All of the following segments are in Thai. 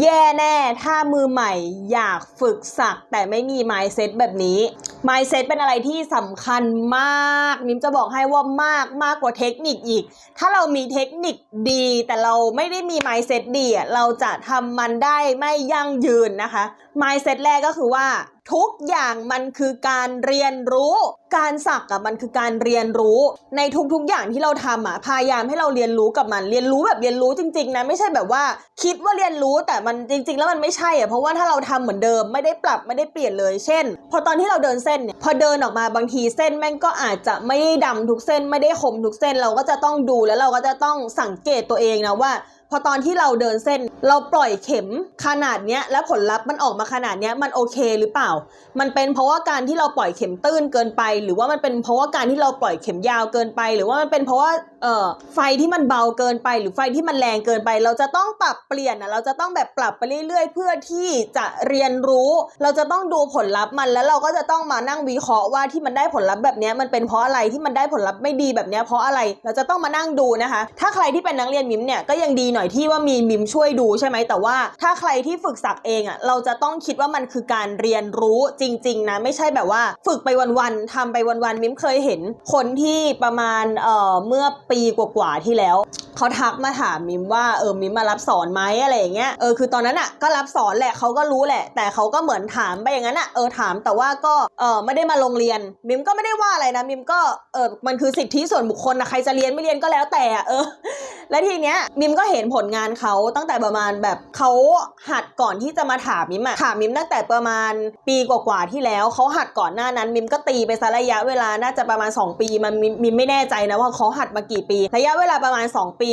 แย่แน่ ถ้ามือใหม่อยากฝึกสักแต่ไม่มี mindset แบบนี้ mindset เป็นอะไรที่สำคัญมาก นิมจะบอกให้ว่ามากมากกว่าเทคนิคอีก ถ้าเรามีเทคนิคดี แต่เราไม่ได้มี mindset ดีเราจะทำมันได้ไม่ยั่งยืนนะคะ mindset แรกก็คือว่าทุกอย่างมันคือการเรียนรู้ การสักอะมันคือการเรียนรู้ ในทุกๆอย่างที่เราทำอะพยายามให้เราเรียนรู้กับมัน เรียนรู้แบบเรียนรู้จริงๆนะไม่ใช่แบบว่าคิดว่าเรียนรู้แต่มันจริง ๆ แล้วมันไม่ใช่อะเพราะว่าถ้าเราทำเหมือนเดิมไม่ได้ปรับไม่ได้เปลี่ยนเลยเช่น พอตอนที่เราเดินเส้นเนี่ยพอเดินออกมาบางทีเส้นแม่งก็อาจจะไม่ได้ดำทุกเส้นไม่ได้คมทุกเส้นเราก็จะต้องดูแล้วเราก็จะต้องสังเกตตัวเองนะว่า พอตอนที่เราเดินเส้น เราปล่อยเข็มขนาดเนี้ย แล้วผลลัพธ์มันออกมาขนาดเนี้ยมันโอเคหรือเปล่า มันเป็นเพราะว่าการที่เราปล่อยเข็มตื้นเกินไป หรือว่ามันเป็นเพราะว่าการที่เราปล่อยเข็มยาวเกินไป หรือว่ามันเป็นเพราะว่าเอ่อไฟที่มันเบาเกินไป หรือไฟที่มันแรงเกินไป เราจะต้องปรับเปลี่ยนนะเราจะต้องแบบปรับไปเรื่อย ๆ เพื่อที่จะเรียนรู้ เราจะต้องดูผลลัพธ์มันแล้วเราก็จะต้องมานั่งวิเคราะห์ว่าที่มันได้ผลลัพธ์แบบเนี้ยมันเป็นเพราะอะไรที่มันได้ผลลัพธ์ไม่ดีแบบเนี้ยเพราะอะไร เราจะต้องมานั่งดูนะคะ ถ้าใครที่เป็นนักเรียนมิมเนี่ยก็ยังดีหน่อยที่ว่ามีมิมช่วยดูใช่ไหมแต่ว่าถ้าใครที่ฝึกสักเองอะ่ะเราจะต้องคิดว่ามันคือการเรียนรู้จริง ๆนะไม่ใช่แบบว่าฝึกไปวันๆทำไปวันๆมิมเคยเห็นคนที่ประมาณเอ่อเมื่อปีกว่าๆที่แล้วเขาทักมาถามมิมว่าเออมิมมารับสอนไหมอะไรอย่างเงี้ยเออคือตอนนั้นอะก็รับสอนแหละเขาก็รู้แหละ แต่เขาก็เหมือนถามไปอย่างนั้นอะเออถามแต่ว่าก็เออไม่ได้มาโรงเรียน มิมก็ไม่ได้ว่าอะไรนะมิมก็เออมันคือสิทธิส่วนบุคคลนะใครจะเรียนไม่เรียนก็แล้วแต่อะเออ และทีเนี้ยมิมก็เห็นผลงานเขาตั้งแต่ประมาณแบบเขาหัดก่อนที่จะมาถามมิมอะถามมิมตั้งแต่ประมาณปีกว่าๆที่แล้วเขาหัดก่อนหน้านั้นมิมก็ตีไปซะระยะเวลาน่าจะประมาณ 2 ปีมันมิมไม่แน่ใจนะว่าเขาหัดมากี่ปี ระยะเวลาประมาณ 2 ปี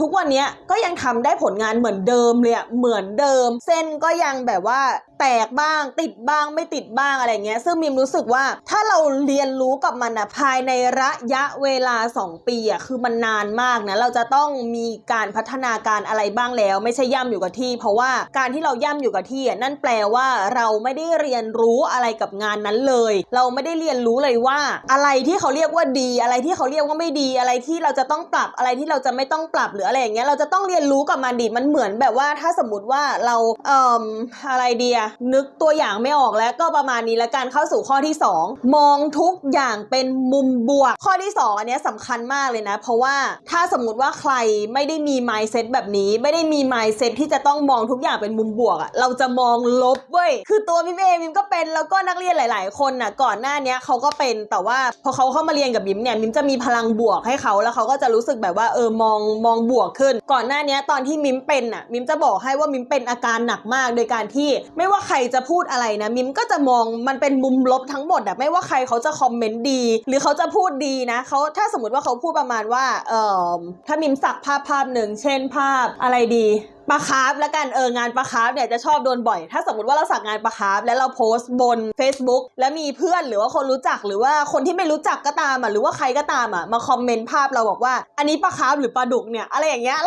ทุกวันนี้ก็ยังทำได้ผลงานเหมือนเดิมเลยอะเหมือนเดิม เส้นก็ยังแบบว่า แตกบ้าง ติดบ้างไม่ติดบ้างอะไรเงี้ยซึ่งมิมรู้สึกว่าถ้าเราเรียนรู้กับมันอะภายในระยะเวลา 2 ปีอะคือมันนานมากนะเราจะต้องมีการพัฒนาการอะไรบ้างแล้ว ไม่ใช่ย่ำอยู่กับที่ เพราะว่าการที่เราย่ำอยู่กับที่อะนั่นแปลว่าเราไม่ได้เรียนรู้อะไรกับงานนั้นเลย เราไม่ได้เรียนรู้เลยว่า อะไรที่เขาเรียกว่าดี อะไรที่เขาเรียกว่าไม่ดีอะไรที่เราจะต้องปรับอะไรที่เราจะไม่ต้องปรับหรืออะไรอย่างเงี้ยเราจะต้องเรียนรู้กับมันดิมันเหมือนแบบว่าถ้าสมมติว่าเราเอ่ออะไรเดียนึกตัวอย่างไม่ออกแล้วก็ประมาณนี้แล้วการเข้าสู่ข้อที่ 2 มองทุกอย่างเป็นมุมบวก ข้อที่ 2 อันนี้ยสำคัญมากเลยนะ เพราะว่าถ้าสมมติว่าใครไม่ได้มี mindset แบบนี้ไม่ได้มี mindset ที่จะต้องมองทุกอย่างเป็นมุมบวกอะเราจะมองลบเว้ยคือตัวมิมเองมิมก็เป็นแล้วก็นักเรียนหลาย ๆ คนน่ะก่อนหน้านี้เขาก็เป็นแต่ว่าพอเขาเข้ามาเรียนกับมิมเนี่ยมิมจะมีพลังบวกให้เขาแล้วเขาก็จะรู้สึกแบบว่าเออมองมองบวกขึ้น ก่อนหน้านี้ตอนที่มิมเป็นอะมิมจะบอกให้ว่ามิมเป็นอาการหนักมาก โดยการที่ไม่ว่าใครจะพูดอะไรนะมิมก็จะมองมันเป็นมุมลบทั้งหมดอะไม่ว่าใครเขาจะคอมเมนต์ดี หรือเขาจะพูดดีนะเขาถ้าสมมติว่าเขาพูดประมาณว่าเออถ้ามิมสักภาพภาพหนึ่งเช่นภาพอะไรดี ปลาคาร์ฟแล้วกันเอองานปลาคาร์ฟเนี่ยจะชอบโดนบ่อย ถ้าสมมติว่าเราสักงงานปลาคาร์ฟแล้วเราโพสต์บน Facebook แล้วมีเพื่อนหรือว่าคนรู้จักหรือว่าคนที่ไม่รู้จักก็ตามอะหรือว่าใครก็ตามอะมาคอมเมนต์ภาพเราบอกว่า อันนี้ปลาคาร์ฟหรือปลาดุกเนี่ยอะไรอย่างเงี้ย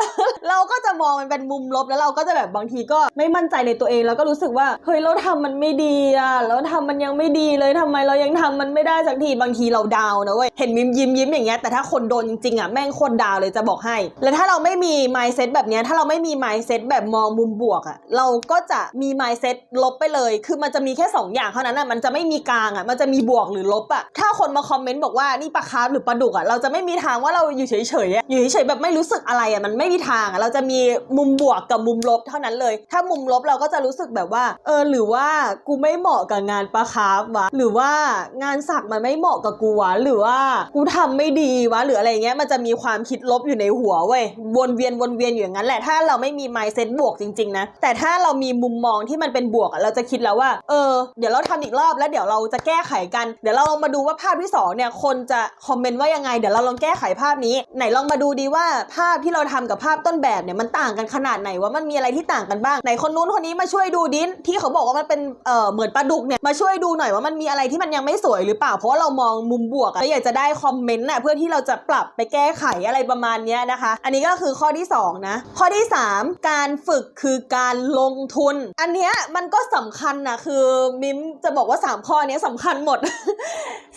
เราก็จะมองมันเป็นมุมลบแล้วเราก็จะแบบบางทีก็ไม่มั่นใจในตัวเองแล้วก็รู้สึกว่าเฮ้ยเราทำมันไม่ดีอะแล้วทำมันยังไม่ดีเลยทำไมเรายังทำมันไม่ได้สักทีบางทีเราดาวนะเว้ยเห็นมิมยิ้มยิ้มอย่างเงี้ยแต่ถ้าคนโดนจริงๆอะแม่งคนดาวเลยจะบอกให้ แล้วถ้าเราไม่มี mindset แบบเนี้ยถ้าเราไม่มี mindset แบบมองมุมบวกอะเราก็จะมี mindset ลบไปเลย คือมันจะมีแค่สองอย่างเท่านั้นอะมันจะไม่มีกลางอะมันจะมีบวกหรือลบอะถ้าคนมาคอมเมนต์บอกว่านี่ปลาคาร์ฟหรือปลาดุกอะเราจะไม่มีทางว่าเราอยู่เฉยๆอะอยู่เฉยๆแบบไม่รู้สึกอะไรอะมันไม่มีทางอะเราจะมีมุมบวกกับมุมลบเท่านั้นเลย ถ้ามุมลบเราก็จะรู้สึกแบบว่า เออหรือว่ากูไม่เหมาะกับงานปลาคาร์ฟวะหรือว่างานสักมันไม่เหมาะกับกูวะหรือว่ากูทำไม่ดีวะหรืออะไรเงี้ยมันจะมีความคิดลบอยู่ในหัวเว้ยวนเวียนวนเวียนอยู่อย่างนั้นแหละถ้าเราไม่มี mindset บวกจริงๆนะ แต่ถ้าเรามีมุมมองที่มันเป็นบวกอะเราจะคิดแล้วว่า เออ เดี๋ยวเราทำอีกรอบแล้วเดี๋ยวเราจะแก้ไขกัน เดี๋ยวเราลองมาดูว่าภาพที่สองเนี่ย คนจะคอมเมนต์ว่ายังไง เดี๋ยวเราลองแก้ไขภาพนี้ ไหนลองมาดูดีว่าภาพที่เราทำกับภาพต้นแบบเนี่ยมันต่างกันขนาดไหนว่ามันมีอะไรที่ต่างกันบ้าง ไหนคนนู้นคนนี้มาช่วยดูดิที่เขาบอกว่ามันเป็นเออเหมือนปลาดุกเนี่ยมาช่วยดูหน่อยว่ามันมีอะไรที่มันยังไม่สวยหรือเปล่าเพราะว่าเรามองมุมบวกแล้วอยากจะได้คอมเมนต์น่ะเพื่อที่เราจะปรับไปแก้ไขอะไรประมาณนี้นะคะ อันนี้ก็คือข้อที่สองนะ ข้อที่สามกการฝึกคือการลงทุน อันเนี้ยมันก็สำคัญนะคือมิมจะบอกว่า 3 ข้อเนี้ยสำคัญหมด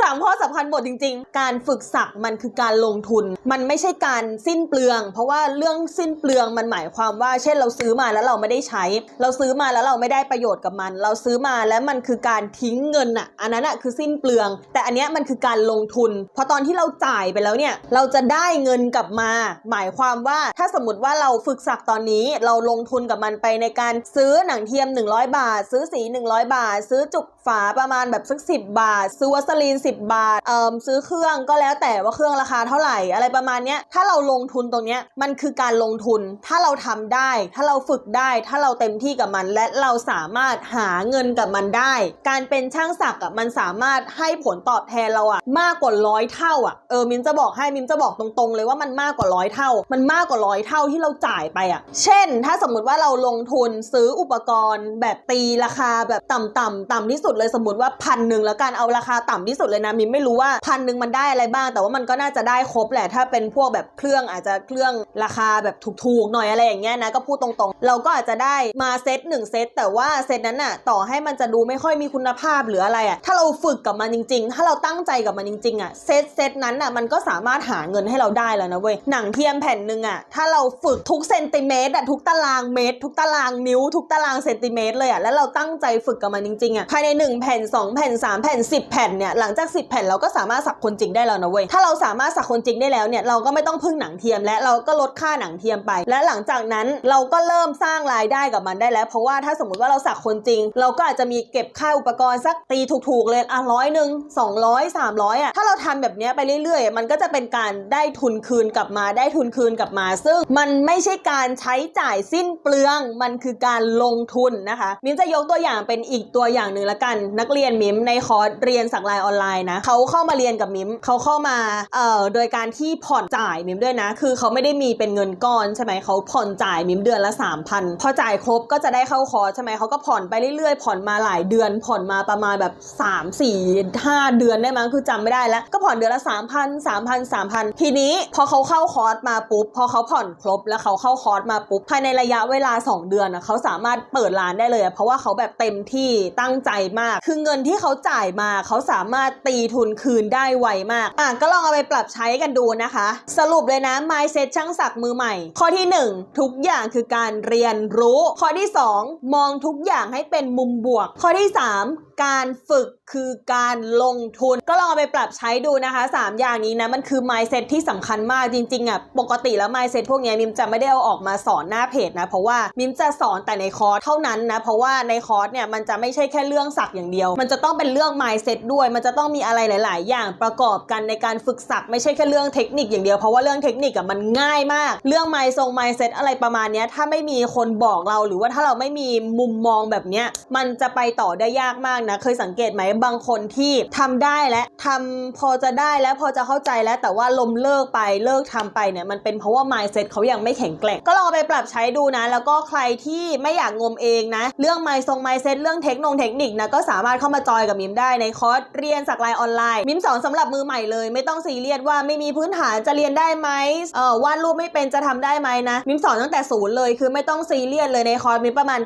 สามข้อสำคัญหมดจริง ๆ การฝึกสักมันคือการลงทุน มันไม่ใช่การสิ้นเปลือง เพราะว่าเรื่องสิ้นเปลืองมันหมายความว่า เช่นเราซื้อมาแล้วเราไม่ได้ใช้ เราซื้อมาแล้วเราไม่ได้ประโยชน์กับมัน เราซื้อมาแล้วมันคือการทิ้งเงินอะอันนั้นอะคือสิ้นเปลือง แต่อันเนี้ยมันคือการลงทุน พอตอนที่เราจ่ายไปแล้วเนี่ยเราจะได้เงินกลับมา หมายความว่าถ้าสมมติว่าเราฝึกสักตอนนี้เราลงทุนกับมันไปในการซื้อหนังเทียม 100 บาท ซื้อสี 100 บาท ซื้อจุกฝาประมาณแบบสักสิบาท ซื้อวัสลีน 10 บาทเอ่มซื้อเครื่องก็แล้วแต่ว่าเครื่องราคาเท่าไหร่อะไรประมาณเนี้ยถ้าเราลงทุนตรงเนี้ยมันคือการลงทุนถ้าเราทำได้ ถ้าเราฝึกได้ ถ้าเราเต็มที่กับมัน และเราสามารถหาเงินกับมันได้ การเป็นช่างศักดิ์อะมันสามารถให้ผลตอบแทนเราอะมากกว่าร้อยเท่าอะเออมินจะบอกให้มินจะบอกตรงๆ เลยว่ามันมากกว่าร้อยเท่า มันมากกว่าร้อยเท่าที่เราจ่ายไปอะ เช่นถ้าสมมุติว่าเราลงทุนซื้ออุปกรณ์แบบตีราคาแบบต่ำๆต่ำที่สุดเลยสมมติว่าพันหนึ่งแล้วกันเอาราคาต่ำที่สุดเลยนะมินไม่รู้ว่าพันหนึ่งมันได้อะไรบ้าง แต่ว่ามันก็น่าจะได้ครบแหละถ้าเป็นพวกแบบเครื่องอาจจะเครื่องราคาแบบถูกๆหน่อยอะไรอย่างเงี้ยนะก็พูดตรงๆ เราก็อาจจะได้มาเซตหนึ่งเซตแต่ว่าเซตนั้นน่ะต่อให้มันจะดูไม่ค่อยมีคุณภาพหรืออะไรอะถ้าเราฝึกกับมันจริง ๆ ถ้าเราตั้งใจกับมันจริงๆอะเซตเซตนั้นอะมันก็สามารถหาเงินให้เราได้แล้วนะเว้ยหนังเทียมแผ่นหนึ่งอะถ้าเราฝึกทุกเซนติเมตรอะทุกตารางเมตร ทุกตารางนิ้ว ทุกตารางเซนติเมตรเลยอะแล้วเราตั้งใจฝึกกับมันจริงๆอะภายใน 1 แผ่น 2 แผ่น 3 แผ่น 10 แผ่นเนี่ยหลังจาก 10 แผ่นเราก็สามารถสักคนจริงได้แล้วนะเว้ยถ้าเราสามารถสักคนจริงได้แล้วเนี่ยเราก็ไม่ต้องพึ่งหนังเทียม และเราก็ลดค่าหนังเทียมไป และหลังจากนั้นเราก็เริ่มสร้างรายได้กับมันได้แล้ว เพราะว่าถ้าสมมติว่าเราสักคนจริง เราก็อาจจะมีเก็บค่าอุปกรณ์สักตีถูกๆเลยอะร้อยหนึ่งสองร้อยสามร้อยอะถ้าเราทำแบบเนี้ยไปเรื่อยๆ มันก็จะเป็นการได้ทุนคืนกลับมาได้ทุนคืนกลับมา ซึ่งมันไม่ใช่การใช้จ่ายสิ้นเปลืองมันคือการลงทุนนะคะ มิมจะยกตัวอย่างเป็นอีกตัวอย่างหนึ่งละกัน นักเรียนมิมในคอร์สเรียนสักลายออนไลน์นะเขาเข้ามาเรียนกับมิมเขาเข้ามาเอ่อโดยการที่ผ่อนจ่ายมิมด้วยนะ คือเขาไม่ได้มีเป็นเงินก้อนใช่ไหมเขาผ่อนจ่ายมิมเดือนละ 3,000 พอจ่ายครบก็จะได้เข้าคอร์สใช่ไหมเขาก็ผ่อนไปเรื่อยๆ ผ่อนมาหลายเดือน ผ่อนมาประมาณแบบ 3 4 5 เดือนได้มั้งคือจำไม่ได้แล้ว ก็ผ่อนเดือนละ 3,000 3,000 3,000 ทีนี้พอเขาเข้าคอร์สมาปุ๊บพอเขาผ่อนครบแล้วเขาเข้าคอร์สมาปุ๊บายในระยะเวลา 2 เดือนนะเขาสามารถเปิดร้านได้เลย เพราะว่าเขาแบบเต็มที่ตั้งใจมาก คือเงินที่เขาจ่ายมาเขาสามารถตีทุนคืนได้ไวมากอะก็ลองเอาไปปรับใช้กันดูนะคะ สรุปเลยนะ mindset ช่างศักย์มือใหม่ ข้อที่ 1 ทุกอย่างคือการเรียนรู้ ข้อที่ 2 มองทุกอย่างให้เป็นมุมบวก ข้อที่ 3 การฝึกคือการลงทุน ก็ลองเอาไปปรับใช้ดูนะคะ 3 อย่างนี้นะมันคือ mindset ที่สำคัญมากจริงๆอะปกติแล้ว mindset พวกนี้ยมิมจะไม่ได้เอาออกมาสอนหน้าเพจนะ เพราะว่ามิมจะสอนแต่ในคอร์สเท่านั้นนะ เพราะว่าในคอร์สเนี่ยมันจะไม่ใช่แค่เรื่องสักอย่างเดียว มันจะต้องเป็นเรื่อง mindset ด้วย มันจะต้องมีอะไรหลาย ๆ อย่างประกอบกันในการฝึกสักไม่ใช่แค่เรื่องเทคนิคอย่างเดียว เพราะว่าเรื่องเทคนิคอะมันง่ายมาก เรื่อง mind ทรง mindset อะไรประมาณนี้ถ้าไม่มีคนบอกเราหรือว่าถ้าเราไม่มีมุมมองแบบเนี้ยมันจะไปต่อได้ยากมากนะเคยสังเกตไหมบางคนที่ทำได้และทำพอจะได้แล้วพอจะเข้าใจแล้วแต่ว่าลมเลิกไปเลิกทำไปเนี่ยมันเป็นเพราะว่า mindset เขายังไม่แข็งแกร่งก็ลองไปปรับใช้ดูนะ แล้วก็ใครที่ไม่อยากงมเองนะ เรื่อง mind ทรง mindset เรื่องเทคโนงเทคนิคนะก็สามารถเข้ามาจอยกับมิมได้ในคอร์สเรียนสักลายออนไลน์ มิมสอนสำหรับมือใหม่เลย ไม่ต้องซีเรียสว่าไม่มีพื้นฐานจะเรียนได้ไหมเออวาดรูปไม่เป็นจะทำได้ไหมนะ มิมสอนตั้งแต่ศูนย์เลยคือไม่ต้องซีเรียสเลยในคอร์สมิมประมาณ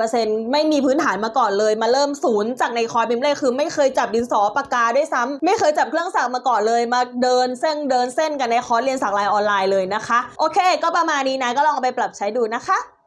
90%ไม่มีพื้นฐานมาก่อนเลย มาเริ่มศูนย์จากในคอร์สมิมเลยคือ ไม่เคยจับดินสอปากกาด้วยซ้ำไม่เคยจับเครื่องสักมาก่อนเลยมาเดินเส้นเดินเส้นกันในคอร์สเรียนสักลายออนไลน์เลยนะคะ โอเค ก็ประมาณนี้นะก็ลองไปปรับใช้ดูนะคะ